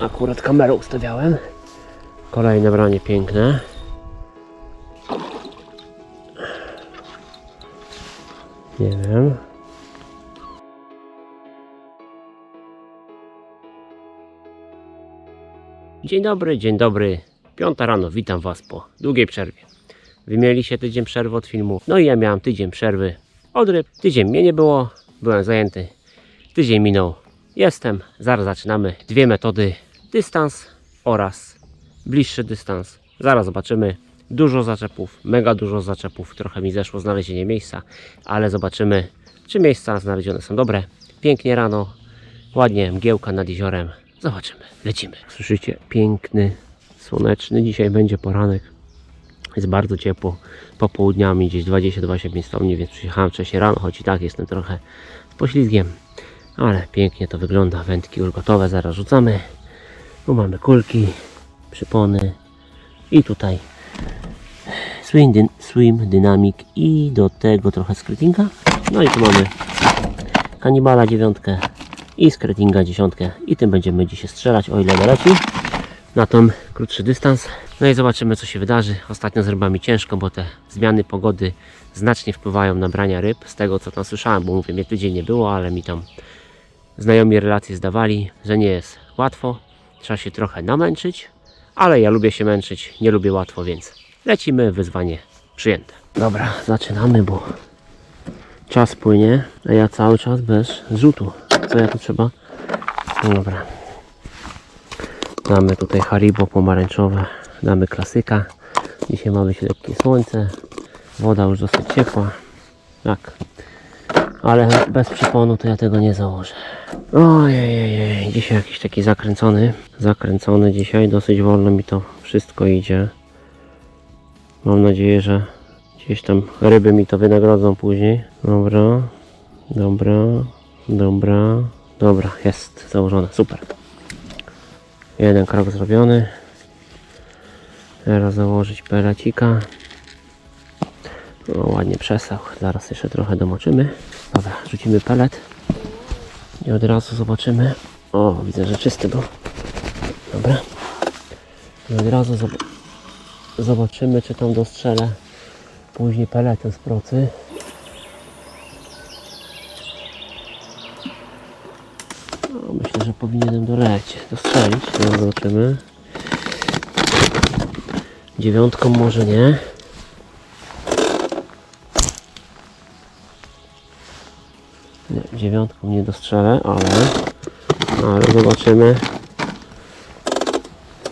akurat kamerę ustawiałem. Kolejne branie piękne. Nie wiem. Dzień dobry, dzień dobry. Piąta rano, witam Was po długiej przerwie. Wy mieliście tydzień przerwy od filmu, no i ja miałem tydzień przerwy od ryb. Tydzień mnie nie było, byłem zajęty. Tydzień minął, jestem, zaraz zaczynamy. Dwie metody, dystans oraz bliższy dystans. Zaraz zobaczymy. Dużo zaczepów, mega dużo zaczepów. Trochę mi zeszło znalezienie miejsca, ale zobaczymy, czy miejsca znalezione są dobre. Pięknie rano, ładnie mgiełka nad jeziorem. Zobaczymy, lecimy. Słyszycie, piękny, słoneczny. Dzisiaj będzie poranek. Jest bardzo ciepło. Popołudniami gdzieś 20-25 stopni, więc przyjechałem wcześniej rano, choć i tak jestem trochę z poślizgiem. Ale pięknie to wygląda. Wędki już gotowe, zaraz rzucamy. Tu mamy kulki, przypony i tutaj swim, dyn, swim dynamik i do tego trochę skrytinga. No i tu mamy kanibala dziewiątkę i skrytinga dziesiątkę i tym będziemy dzisiaj strzelać, o ile doleci na tą krótszy dystans. No i zobaczymy co się wydarzy. Ostatnio z rybami ciężko, bo te zmiany pogody znacznie wpływają na brania ryb. Z tego co tam słyszałem, bo mówię, mnie tydzień nie było, ale mi tam znajomi relacje zdawali, że nie jest łatwo. Trzeba się trochę namęczyć, ale ja lubię się męczyć, nie lubię łatwo, więc lecimy, wyzwanie przyjęte. Dobra, zaczynamy, bo czas płynie, a ja cały czas bez rzutu. Co ja tu trzeba? No dobra. Damy tutaj Haribo pomarańczowe, damy klasyka. Dzisiaj ma być lekkie słońce, woda już dosyć ciepła. Tak, ale bez przyponu to ja tego nie założę. Ojej, dzisiaj jakiś taki zakręcony, zakręcony dzisiaj, dosyć wolno mi to wszystko idzie. Mam nadzieję, że gdzieś tam ryby mi to wynagrodzą później. Dobra, dobra, dobra, dobra, jest założone, super. Jeden krok zrobiony. Teraz założyć pelacika. No, ładnie przesał. Zaraz jeszcze trochę domoczymy. Dobra, rzucimy pelet. I od razu zobaczymy. O, widzę, że czysty był. Dobra. I od razu zob- zobaczymy, czy tam dostrzelę później peletem z procy. No, myślę, że powinienem dolecieć, dostrzelić. No, zobaczymy. Dziewiątką może nie. Dziewiątką nie dostrzelę, ale, ale zobaczymy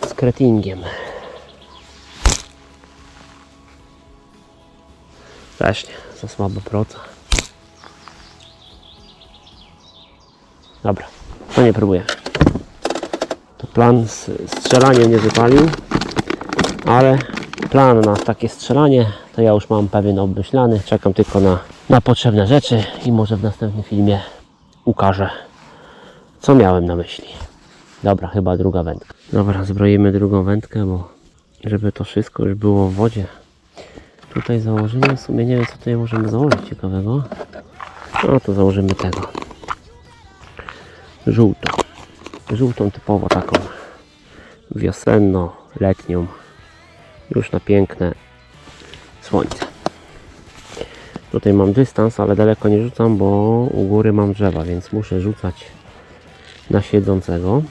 z kretingiem. Też nie, za słaba proca. Dobra, to nie próbuję. To plan z strzelaniem nie wypalił, ale plan na takie strzelanie to ja już mam pewien obmyślany. Czekam tylko na, na potrzebne rzeczy i może w następnym filmie ukażę, co miałem na myśli. Dobra, chyba druga wędka. Dobra, zbroimy drugą wędkę, bo żeby to wszystko już było w wodzie. Tutaj założymy, w sumie nie wiem co tutaj możemy założyć ciekawego. No to założymy tego. Żółtą. Żółtą typowo taką wiosenno-letnią. Już na piękne słońce. Tutaj mam dystans, ale daleko nie rzucam, bo u góry mam drzewa, więc muszę rzucać na siedzącego.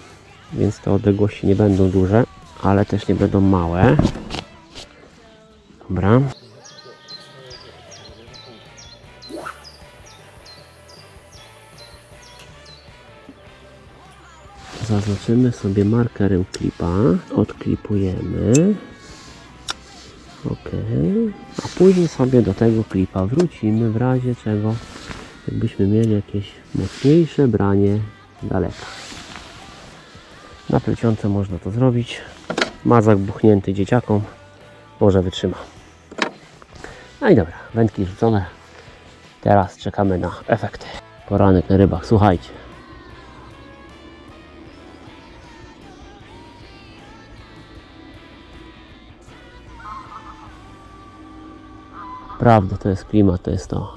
Więc te odległości nie będą duże, ale też nie będą małe. Dobra. Zaznaczymy sobie markerem klipa, odklipujemy. Ok, a później sobie do tego klipa wrócimy w razie czego, jakbyśmy mieli jakieś mocniejsze branie daleka. Na plecionce można to zrobić. Mazak buchnięty dzieciakom może wytrzyma. No i dobra, wędki rzucone. Teraz czekamy na efekty. Poranek na rybach, słuchajcie. Prawda, to jest klimat, to jest to.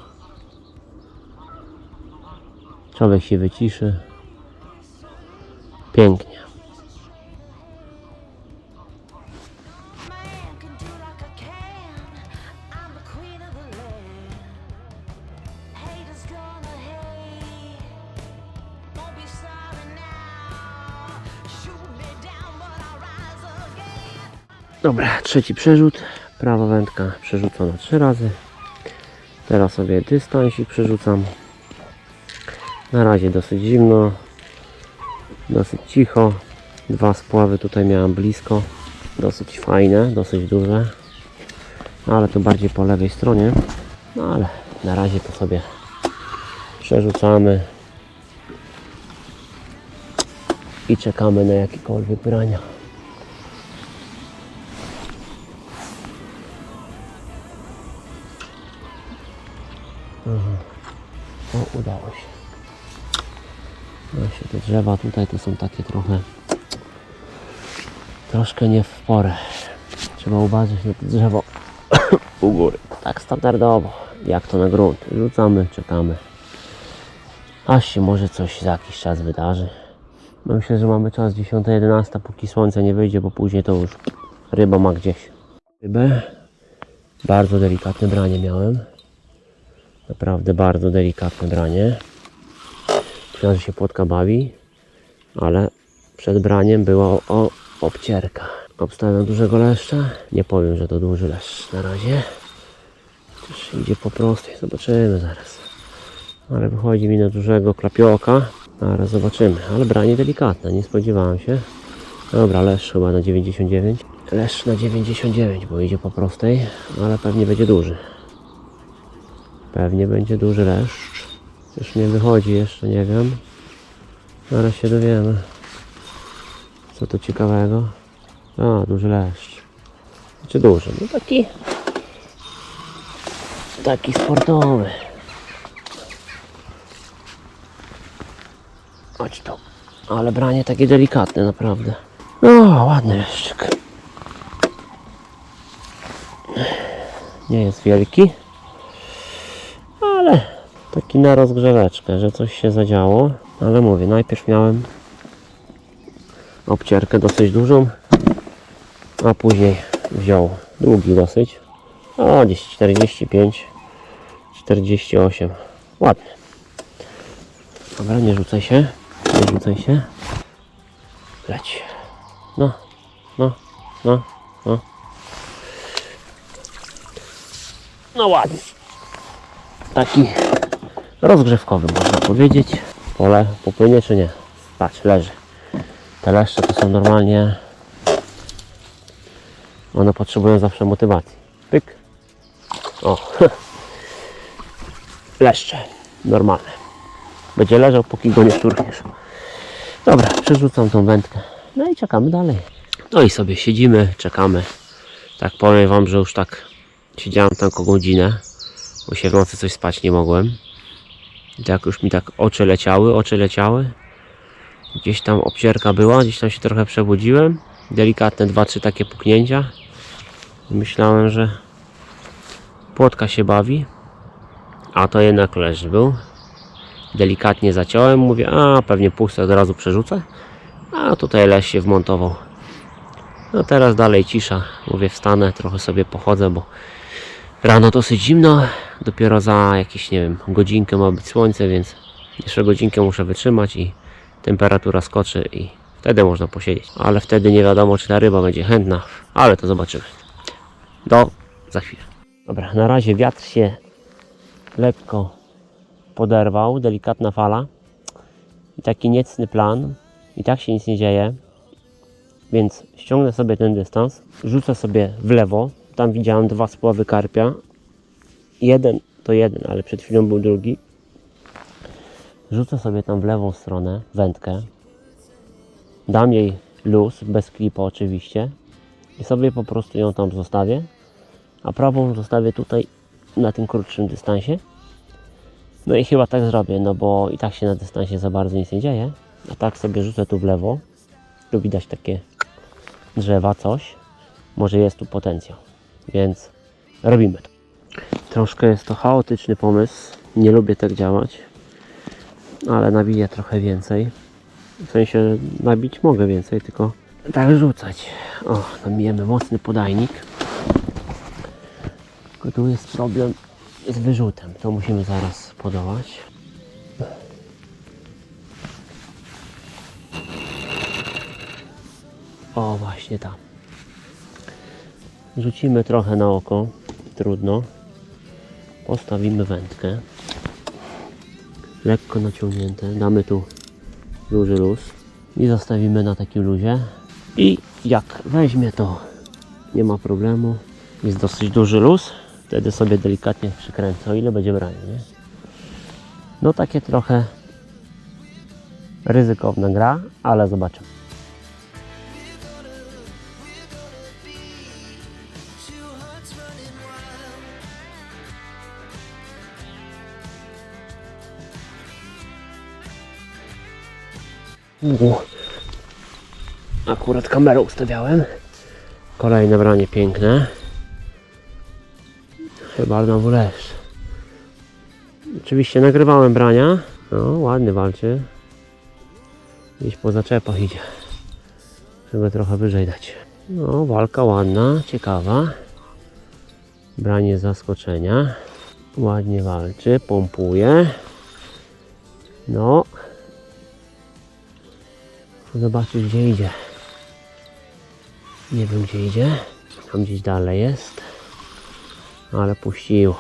Człowiek się wyciszy. Pięknie. Dobra, trzeci przerzut. Prawa wędka przerzucona trzy razy. Teraz sobie dystansik przerzucam. Na razie dosyć zimno. Dosyć cicho. Dwa spławy tutaj miałem blisko. Dosyć fajne, dosyć duże. Ale to bardziej po lewej stronie. No ale na razie to sobie przerzucamy. I czekamy na jakiekolwiek brania. O, udało się. Właśnie te drzewa tutaj to są takie trochę troszkę nie w porę. Trzeba uważać na to drzewo u góry. Tak standardowo, jak to na grunt. Rzucamy, czekamy. Aż się może coś za jakiś czas wydarzy. No Myślę, że mamy czas 10-11, póki słońce nie wyjdzie, bo później to już ryba ma gdzieś. Rybę. Bardzo delikatne branie miałem. Naprawdę bardzo delikatne branie. Myślałem, się płotka bawi, ale przed braniem była o, o, obcierka. Obstawiam dużego leszcza. Nie powiem, że to duży leszcz na razie. Chociaż idzie po prostej, zobaczymy zaraz. Ale wychodzi mi na dużego klapioka. Zaraz zobaczymy. Ale branie delikatne, nie spodziewałem się. Dobra, leszcz chyba na 99. Leszcz na 99, bo idzie po prostej, ale pewnie będzie duży. Pewnie będzie duży leszcz. Już nie wychodzi jeszcze, nie wiem. Zaraz się dowiemy. Co tu ciekawego? A, duży leszcz. Czy duży? No taki... Taki sportowy. Chodź tu. Ale branie takie delikatne naprawdę. No, ładny leszczyk. Nie jest wielki. Taki na rozgrzeweczkę, że coś się zadziało. Ale mówię, najpierw miałem obcierkę dosyć dużą, a później wziął długi dosyć. O, gdzieś 45, 48. Ładny. Dobra, nie rzucaj się. Nie rzucaj się. Leć. No, no, no, no. No ładnie. Taki rozgrzewkowy można powiedzieć. Pole popłynie czy nie? Patrz, leży. Te leszcze to są normalnie... One potrzebują zawsze motywacji. Pyk. O. Leszcze. Normalne. Będzie leżał, póki go nie szturchniesz. Dobra, przerzucam tą wędkę. No i czekamy dalej. No i sobie siedzimy, czekamy. Tak powiem Wam, że już tak siedziałem tam około godzinę, bo się w nocy coś spać nie mogłem. I tak już mi tak oczy leciały, oczy leciały. Gdzieś tam obcierka była, gdzieś tam się trochę przebudziłem. Delikatne dwa, trzy takie puknięcia. Myślałem, że płotka się bawi, a to jednak leż był. Delikatnie zaciąłem, mówię, a pewnie puste od razu przerzucę. A tutaj leś się wmontował. No teraz dalej cisza. Mówię, wstanę, trochę sobie pochodzę, bo rano dosyć zimno. Dopiero za jakieś, nie wiem, godzinkę ma być słońce, więc jeszcze godzinkę muszę wytrzymać i temperatura skoczy i wtedy można posiedzieć. Ale wtedy nie wiadomo, czy ta ryba będzie chętna, ale to zobaczymy. Do za chwilę. Dobra, na razie wiatr się lekko poderwał, delikatna fala i taki niecny plan i tak się nic nie dzieje więc ściągnę sobie ten dystans rzucę sobie w lewo tam widziałem dwa spławy karpia jeden to jeden, ale przed chwilą był drugi rzucę sobie tam w lewą stronę wędkę dam jej luz, bez klipa oczywiście i sobie po prostu ją tam zostawię a prawą zostawię tutaj na tym krótszym dystansie no i chyba tak zrobię, no bo i tak się na dystansie za bardzo nic nie dzieje. A tak sobie rzucę tu w lewo. Tu widać takie drzewa, coś. Może jest tu potencjał. Więc robimy to. Troszkę jest to chaotyczny pomysł. Nie lubię tak działać. Ale nabiję trochę więcej. W sensie nabić mogę więcej, tylko tak rzucać. O, nabijemy mocny podajnik. Tylko tu jest problem z wyrzutem. To musimy zaraz podołać. O, właśnie tam. Rzucimy trochę na oko. Trudno. Postawimy wędkę. Lekko naciągnięte. Damy tu duży luz. I zostawimy na takim luzie. I jak weźmie to nie ma problemu. Jest dosyć duży luz. Wtedy sobie delikatnie przykręcę, o ile będzie branie. Nie? No takie trochę ryzykowna gra, ale zobaczymy. U. Akurat kamerę ustawiałem. Kolejne branie piękne. Chyba znowu lesz. Oczywiście nagrywałem brania. No, ładny walczy. Gdzieś po zaczepach idzie. Żeby trochę wyżej dać. No, walka ładna, ciekawa. Branie zaskoczenia. Ładnie walczy, pompuje. No. Zobaczyć gdzie idzie. Nie wiem gdzie idzie. Tam gdzieś dalej jest. Ale puścił.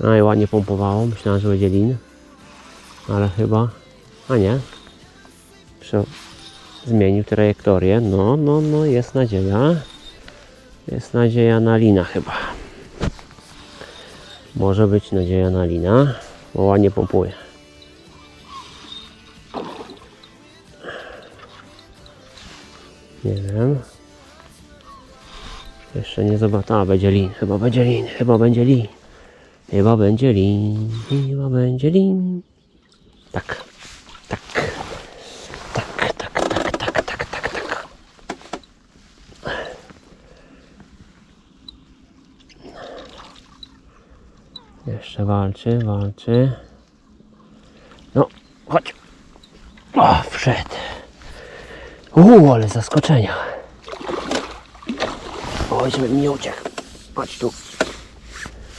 No i ładnie pompowało. Myślałem, że będzie lin. Ale chyba... A nie. Prze... Zmienił trajektorię. No, no, no, jest nadzieja. Jest nadzieja na lina chyba. Może być nadzieja na lina. Bo ładnie pompuje. Nie wiem. Jeszcze nie zobaczę. A, będzie lin. Chyba będzie lin. Chyba będzie lin. Chyba będzie lin. Chyba będzie lin. Tak. Tak. Tak, tak, tak, tak, tak, tak, tak. Jeszcze walczy, walczy. No, chodź. O, wszedł. Uuu, ale zaskoczenia. Oj, żeby mi nie uciekł. Chodź tu.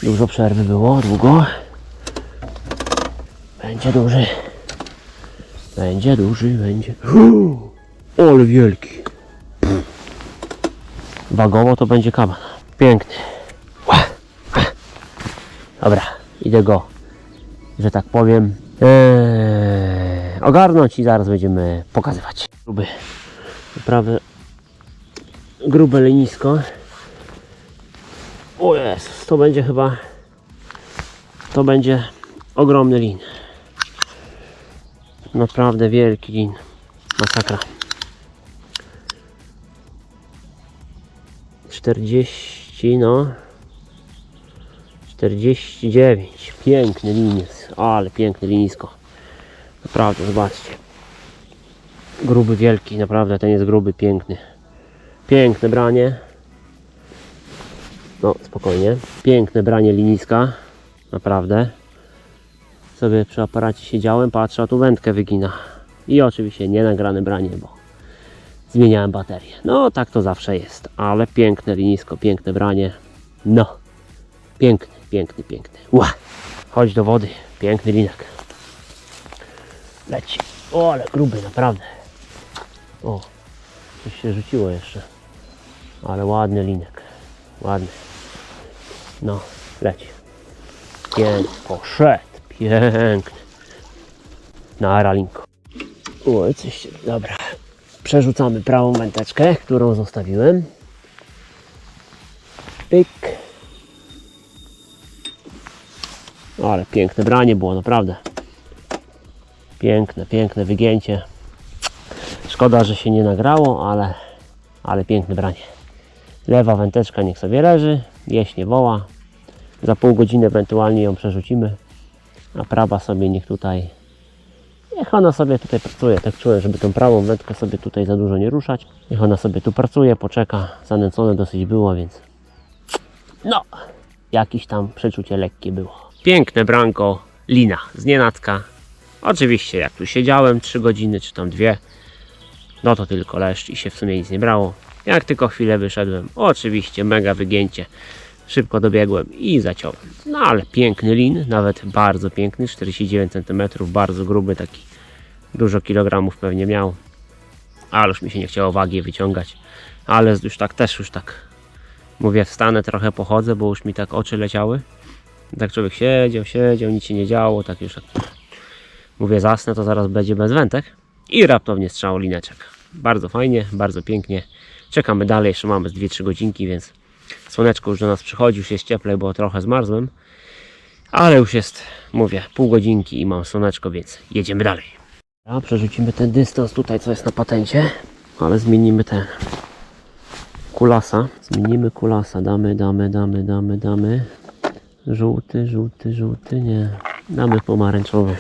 Dużo przerwy było, długo. Będzie duży. Będzie duży, będzie. Uuu, ale wielki. Wagowo to będzie kaban. Piękny. Dobra, idę go, że tak powiem, ee, ogarnąć i zaraz będziemy pokazywać. Gruby, naprawdę grube lenisko. O Jezus, to będzie chyba, to będzie ogromny lin. Naprawdę wielki lin. Masakra. 40, no. 49. Piękny liniec. Ale piękny linisko. Naprawdę, zobaczcie. Gruby, wielki, naprawdę ten jest gruby, piękny. Piękne branie. No, spokojnie. Piękne branie liniska. Naprawdę. Sobie przy aparacie siedziałem, patrzę, a tu wędkę wygina. I oczywiście nie nagrane branie, bo zmieniałem baterię. No, tak to zawsze jest. Ale piękne linisko, piękne branie. No. Piękny, piękny, piękny. Ła! Chodź do wody. Piękny linek. Leci. O, ale gruby, naprawdę. O, coś się rzuciło jeszcze. Ale ładny linek. Ładny. No, leci. Piękny, poszedł. Piękny. Na ralinko. Oj, coś się... Dobra. Przerzucamy prawą wędeczkę, którą zostawiłem. Pyk. Ale piękne branie było, naprawdę. Piękne, piękne wygięcie. Szkoda, że się nie nagrało, ale, ale piękne branie. Lewa wędeczka niech sobie leży, jeść nie woła. Za pół godziny ewentualnie ją przerzucimy. A prawa sobie niech tutaj, niech ona sobie tutaj pracuje. Tak czułem, żeby tą prawą wędkę sobie tutaj za dużo nie ruszać. Niech ona sobie tu pracuje, poczeka. Zanęcone dosyć było, więc no, jakieś tam przeczucie lekkie było. Piękne branko, lina z nienacka. Oczywiście, jak tu siedziałem 3 godziny, czy tam dwie, no to tylko leszcz i się w sumie nic nie brało. Jak tylko chwilę wyszedłem, oczywiście mega wygięcie. Szybko dobiegłem i zaciąłem. No ale piękny lin, nawet bardzo piękny, 49 cm, bardzo gruby, taki dużo kilogramów pewnie miał. Ale już mi się nie chciało wagi wyciągać. Ale już tak też już tak Mówię, wstanę, trochę pochodzę, bo już mi tak oczy leciały. Tak człowiek siedział, siedział, nic się nie działo, tak już mówię, zasnę, to zaraz będzie bez wętek. I raptownie strzał lineczek. Bardzo fajnie, bardzo pięknie. Czekamy dalej, jeszcze mamy z 2-3 godzinki, więc słoneczko już do nas przychodzi, już jest cieplej, bo trochę zmarzłem. Ale już jest, mówię, pół godzinki i mam słoneczko, więc jedziemy dalej. A przerzucimy ten dystans tutaj, co jest na patencie, ale zmienimy ten kulasa. Zmienimy kulasa, damy, damy, damy, damy, damy. Żółty, żółty, żółty, nie. Damy pomarańczowy.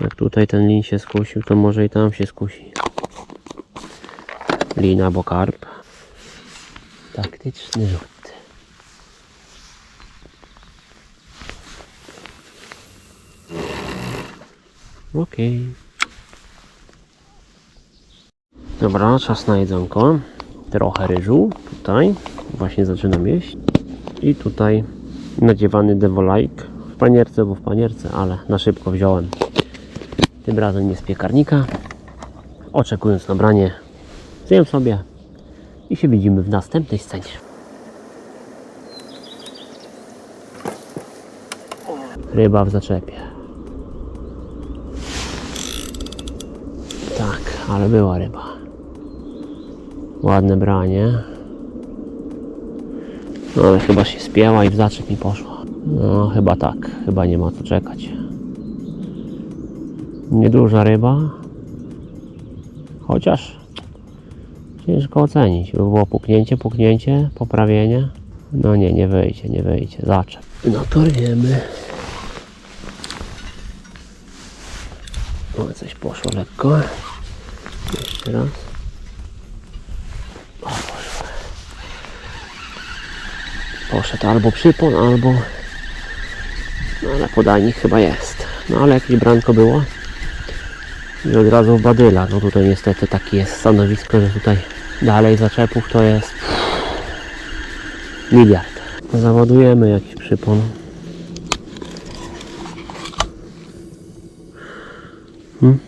Jak tutaj ten lin się skusił, to może i tam się skusi. Lina albo karp. Taktyczny rzut. Okej. Dobra, czas na jedzonko. Trochę ryżu tutaj. Właśnie zaczynam jeść. I tutaj nadziewany devolajk. W panierce, bo w panierce, ale na szybko wziąłem. Tym razem nie z piekarnika. Oczekując na branie, zjem sobie i się widzimy w następnej scenie. Ryba w zaczepie. Tak, ale była ryba. Ładne branie. No ale chyba się spięła i w zaczep mi poszła. No chyba tak, chyba nie ma co czekać. Nieduża ryba. Chociaż ciężko ocenić. By było puknięcie, puknięcie, poprawienie. No nie, nie wyjdzie, nie wyjdzie. Zaczep. No to wiemy. O, coś poszło lekko. Jeszcze raz. O, poszło. Poszedł albo przypon, albo... No ale podajnik chyba jest. No ale jakieś branko było. I od razu badyla. No tutaj niestety takie jest stanowisko, że tutaj dalej zaczepów to jest miliard. Zawodujemy jakiś przypon. Hmm.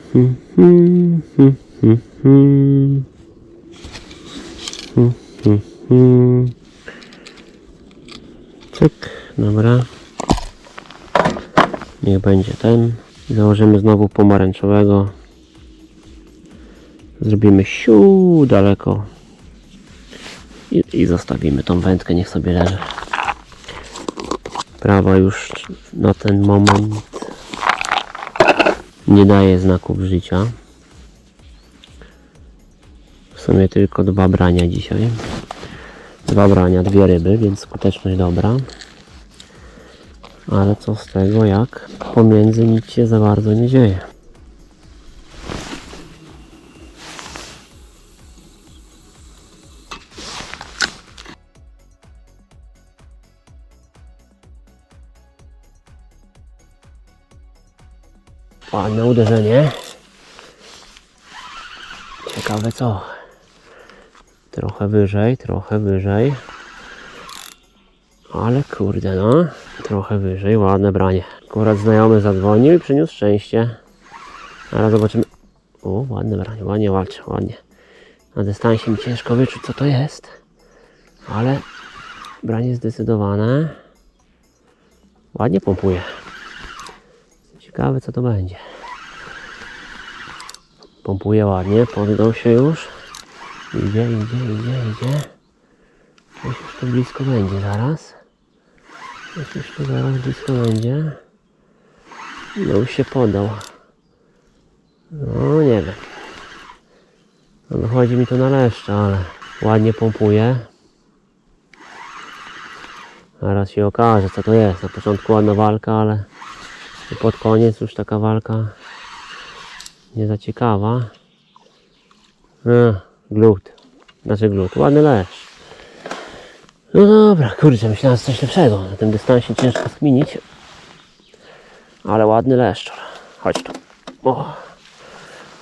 Cyk, dobra. Niech będzie ten. Założymy znowu pomarańczowego. Zrobimy siu daleko. I, I zostawimy tą wędkę, niech sobie leży. Prawa już na ten moment nie daje znaków życia. W sumie tylko dwa brania dzisiaj. Dwa brania, dwie ryby, więc skuteczność dobra. Ale co z tego, jak pomiędzy nic się za bardzo nie dzieje. Ładne uderzenie. Ciekawe co. Trochę wyżej, trochę wyżej. Ale kurde no. Trochę wyżej, ładne branie. Akurat znajomy zadzwonił i przyniósł szczęście. Ale zobaczymy. O, ładne branie, ładnie walczy, ładnie. Na dystansie mi ciężko wyczuć co to jest. Ale branie zdecydowane. Ładnie pompuje. Ciekawe co to będzie. Pompuje ładnie, poddał się już. Idzie, idzie, idzie, idzie. Coś już tu blisko będzie zaraz. Coś już tu zaraz blisko będzie. No już się podał. No nie wiem. No, wychodzi mi to na leszcze, ale ładnie pompuje. Zaraz się okaże co to jest. Na początku ładna walka, ale pod koniec już taka walka nie za ciekawa. No, glut. Znaczy glut. Ładny leszcz. No dobra, kurczę, myślałem, że coś lepszego. Na tym dystansie ciężko skminić. Ale ładny leszczor. Chodź tu. O.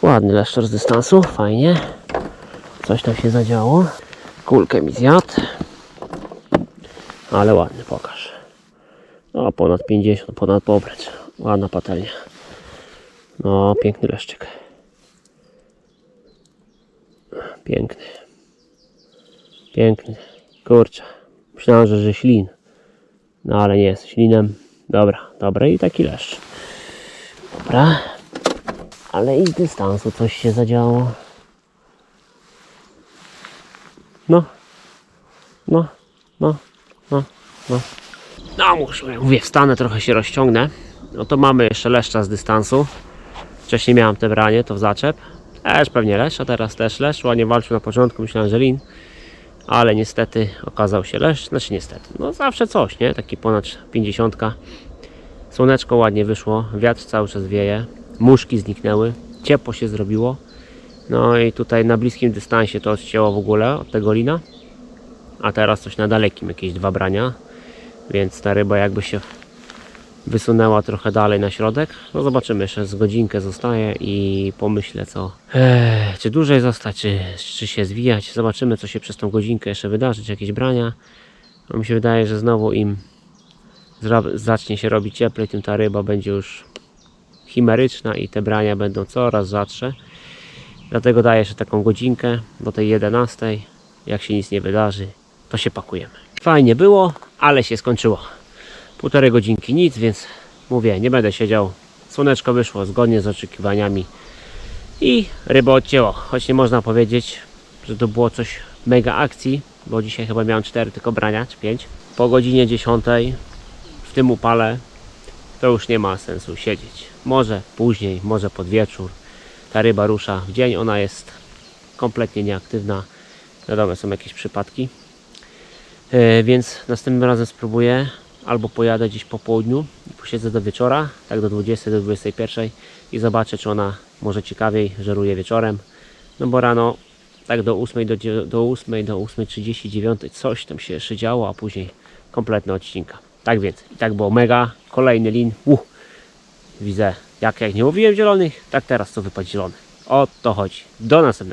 Ładny leszczor z dystansu, fajnie. Coś tam się zadziało. Kulkę mi zjadł. Ale ładny, pokaż. O, ponad 50, ponad pobrać. Ładna patelnia. No, piękny leszczyk. Piękny. Piękny. Kurczę. Myślałem, że, że ślin. No ale nie jest ślinem. Dobra, dobra i taki leszcz. Dobra. Ale i z dystansu coś się zadziało. No. No. No. No. No. No muszę, mówię, wstanę, trochę się rozciągnę. No to mamy jeszcze leszcza z dystansu. Wcześniej miałem te branie, to w zaczep. Też pewnie leszcz, a teraz też leszcz. Ładnie walczył na początku, myślałem, że lin. Ale niestety okazał się leszcz. Znaczy niestety, no zawsze coś, nie? Taki ponad 50. Słoneczko ładnie wyszło, wiatr cały czas wieje. Muszki zniknęły, ciepło się zrobiło. No i tutaj na bliskim dystansie to odcięło w ogóle od tego lina. A teraz coś na dalekim, jakieś dwa brania. Więc ta ryba jakby się wysunęła trochę dalej na środek. No zobaczymy, jeszcze z godzinkę zostaje i pomyślę co, eee, czy dłużej zostać, czy, czy się zwijać. Zobaczymy co się przez tą godzinkę jeszcze wydarzy, czy jakieś brania. No, mi się wydaje, że znowu im zacznie się robić cieplej, tym ta ryba będzie już chimeryczna i te brania będą coraz rzadsze. Dlatego daję jeszcze taką godzinkę do tej 11. Jak się nic nie wydarzy, to się pakujemy. Fajnie było, ale się skończyło. Półtorej godzinki nic, więc mówię, nie będę siedział. Słoneczko wyszło zgodnie z oczekiwaniami i ryba odcięło. Choć nie można powiedzieć, że to było coś mega akcji, bo dzisiaj chyba miałem 4 tylko brania, czy 5. Po godzinie 10 w tym upale to już nie ma sensu siedzieć. Może później, może pod wieczór. Ta ryba rusza w dzień, ona jest kompletnie nieaktywna. Wiadomo, są jakieś przypadki. E, więc następnym razem spróbuję albo pojadę gdzieś po południu i posiedzę do wieczora, tak do 20, do 21 i zobaczę, czy ona może ciekawiej żeruje wieczorem. No bo rano tak do 8 do, do 8 do 8.39 coś tam się jeszcze działo, a później kompletna odcinka. Tak więc, i tak było mega. Kolejny lin. Uh, widzę, jak, jak nie mówiłem zielonych, tak teraz to wypadł zielony. O to chodzi. Do następnego.